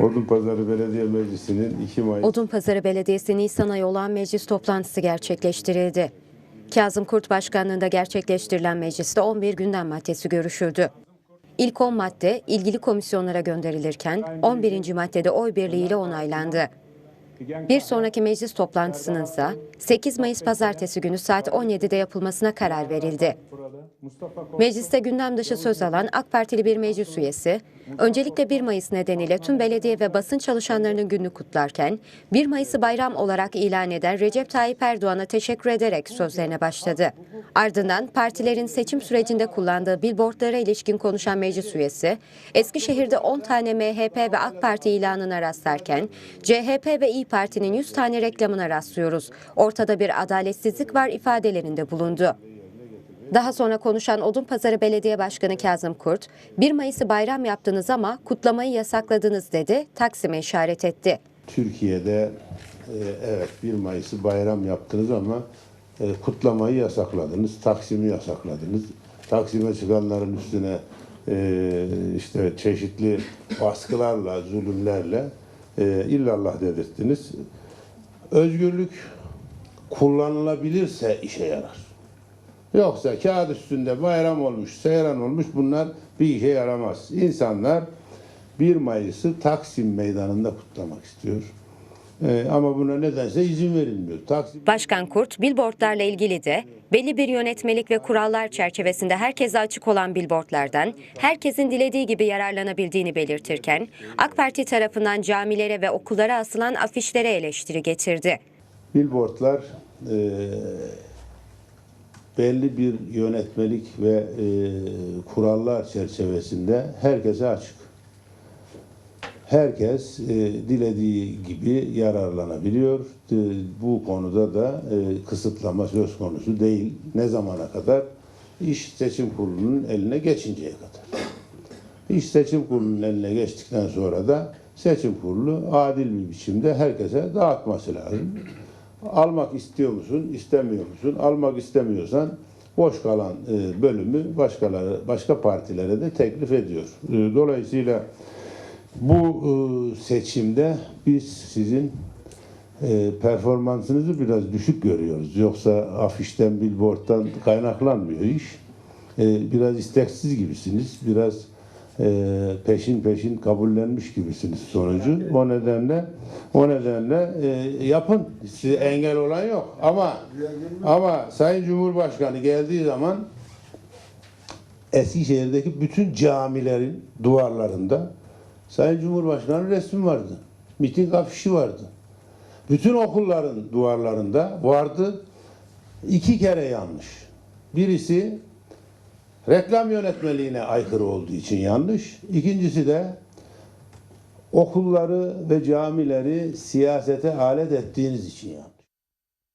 Odunpazarı Belediye Meclisi'nin 2 Mayıs Odunpazarı Belediyesi Nisan ayı olan meclis toplantısı gerçekleştirildi. Kazım Kurt Başkanlığında gerçekleştirilen mecliste 11 gündem maddesi görüşüldü. İlk 10 madde ilgili komisyonlara gönderilirken 11. maddede oy birliğiyle onaylandı. Bir sonraki meclis toplantısının ise 8 Mayıs pazartesi günü saat 17'de yapılmasına karar verildi. Mecliste gündem dışı söz alan AK Partili bir meclis üyesi, öncelikle 1 Mayıs nedeniyle tüm belediye ve basın çalışanlarının gününü kutlarken, 1 Mayıs'ı bayram olarak ilan eden Recep Tayyip Erdoğan'a teşekkür ederek sözlerine başladı. Ardından partilerin seçim sürecinde kullandığı billboardlara ilişkin konuşan meclis üyesi, Eskişehir'de 10 tane MHP ve AK Parti ilanına rastlarken, CHP ve İyi Parti'nin 100 tane reklamına rastlıyoruz. Ortada bir adaletsizlik var ifadelerinde bulundu. Daha sonra konuşan Odunpazarı Belediye Başkanı Kazım Kurt, 1 Mayıs'ı bayram yaptınız ama kutlamayı yasakladınız dedi, Taksim'e işaret etti. Türkiye'de e, evet 1 Mayıs'ı bayram yaptınız ama e, kutlamayı yasakladınız, Taksim'i yasakladınız. Taksim'e çıkanların üstüne e, işte çeşitli baskılarla, zulümlerle illallah dedirttiniz. Özgürlük kullanılabilirse işe yarar. Yoksa kağıt üstünde bayram olmuş, seyran olmuş bunlar bir işe yaramaz. İnsanlar 1 Mayıs'ı Taksim Meydanı'nda kutlamak istiyor. Ee, ama buna nedense izin verilmiyor. Taksim Başkan Kurt, billboardlarla ilgili de belli bir yönetmelik ve kurallar çerçevesinde herkese açık olan billboardlardan herkesin dilediği gibi yararlanabildiğini belirtirken, AK Parti tarafından camilere ve okullara asılan afişlere eleştiri getirdi. billboardlar e, belli bir yönetmelik ve e, kurallar çerçevesinde herkese açık. Herkes e, dilediği gibi yararlanabiliyor. E, bu konuda da e, kısıtlama söz konusu değil. Ne zamana kadar? İş seçim kurulunun eline geçinceye kadar. İş seçim kurulunun eline geçtikten sonra da seçim kurulu adil bir biçimde herkese dağıtması lazım. Almak istiyor musun, istemiyor musun? Almak istemiyorsan boş kalan e, bölümü başkaları, başka partilere de teklif ediyor. E, Dolayısıyla bu e, seçimde biz sizin performansınızı biraz düşük görüyoruz. Yoksa afişten, billboardtan kaynaklanmıyor iş. Biraz isteksiz gibisiniz. Biraz e, peşin peşin kabullenmiş gibisiniz sonucu. O nedenle o nedenle e, yapın. Size engel olan yok. Ama ama Sayın Cumhurbaşkanı geldiği zaman Eskişehir'deki bütün camilerin duvarlarında Sayın Cumhurbaşkanı resmi vardı. Miting afişi vardı. Bütün okulların duvarlarında vardı. İki kere yanlış. Birisi reklam yönetmeliğine aykırı olduğu için yanlış. İkincisi de okulları ve camileri siyasete alet ettiğiniz için yanlış.